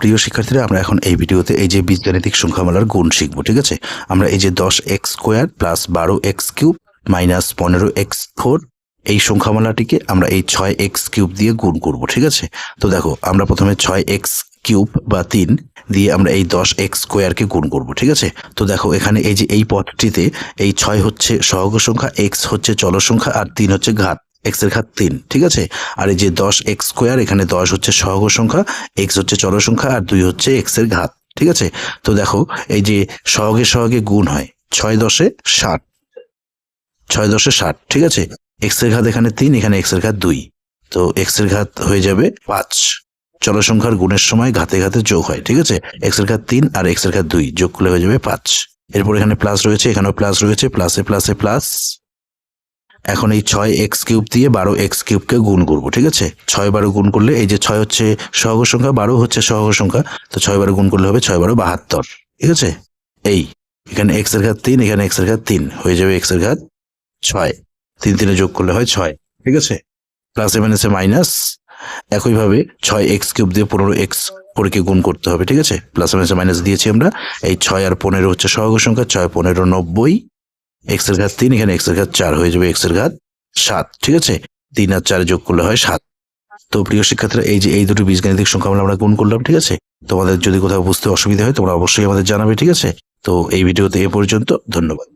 প্রিয় শিক্ষার্থীরা, আমরা এখন এই ভিডিওতে এই যে বীজগাণিতিক সংখ্যামালার গুণ শিখব, ঠিক আছে? আমরা এই যে দশ এক্স স্কোয়ার প্লাস বারো এক্স কিউব মাইনাস পনেরো এক্স ফোর, এই সংখ্যামালাটিকে আমরা এই ছয় এক্স কিউব দিয়ে গুণ করব, ঠিক আছে? তো দেখো, আমরা প্রথমে ছয় এক্স কিউব বা তিন দিয়ে আমরা এই দশ এক্স স্কোয়ারকে গুণ করব, ঠিক আছে? তো দেখো, এখানে এই যে এই পথটিতে এই ছয় হচ্ছে সহগ সংখ্যা, এক্স হচ্ছে চল সংখ্যা আর তিন হচ্ছে ঘাত। এক্সের ঘাত তিন, ঠিক আছে? আর এই যে দশ এক্স স্কোয়ার, এখানে দশ হচ্ছে সহগ সংখ্যা, এক্স হচ্ছে চল সংখ্যা, আর দুই হচ্ছে এক্সের ঘাত, ঠিক আছে? তো দেখো, এই যে সহগে সহগে গুণ হয়, ছয় দশে ষাট, ছয় দশে ষাট, ঠিক আছে? এক্সের ঘাত এখানে তিন, এখানে এক্সের ঘাত দুই, তো এক্সের ঘাত হয়ে যাবে পাঁচ। চল সংখ্যার গুণের সময় ঘাতে ঘাতে যোগ হয়, ঠিক আছে? এক্সের ঘাত তিন আর এক্সের ঘাত দুই, যোগ করলে হয়ে যাবে পাঁচ। এরপর এখানে প্লাস রয়েছে, এখানেও প্লাস রয়েছে প্লাসে প্লাসে প্লাস এখন এই ছয় এক্স কিউব দিয়ে বারো এক্স কিউবকে গুণ করব, ঠিক আছে? ছয় বারো গুণ করলে এই যে ছয় হচ্ছে সহগ সংখ্যা, বারো হচ্ছে সহগ সংখ্যা, তো ছয় বারো গুণ করলে হবে ছয় বারো বাহাত্তর, ঠিক আছে? এই, এখানে এক্সের ঘাত তিন, এখানে এক্সের ঘাত তিন, হয়ে যাবে এক্সের ঘাত ছয়। তিন তিনে যোগ করলে হয় ছয়, ঠিক আছে? প্লাস প্লাসে মাইনাসে মাইনাস একইভাবে ছয় এক্স কিউব দিয়ে পনেরো এক্স পরীকে গুণ করতে হবে, ঠিক আছে? প্লাস মাইনাসে মাইনাস দিয়েছি আমরা, এই ছয় আর পনেরো হচ্ছে সহগ সংখ্যা, ছয় পনেরো নব্বই এক্সের ঘাত তিন, এখানে এক্সের ঘাত চার হয়ে যাবে এক্সের ঘাত সাত, ঠিক আছে? তিন আর চার যোগ করলে হয় সাত। তো প্রিয় শিক্ষার্থীরা, এই যে এই দুটো বীজগাণিতিক সংখ্যা আমরা আমরা গুণ করলাম, ঠিক আছে? তোমাদের যদি কোথাও বুঝতে অসুবিধা হয়, তোমরা অবশ্যই আমাদের জানাবে, ঠিক আছে? তো এই ভিডিওতে এ পর্যন্ত, ধন্যবাদ।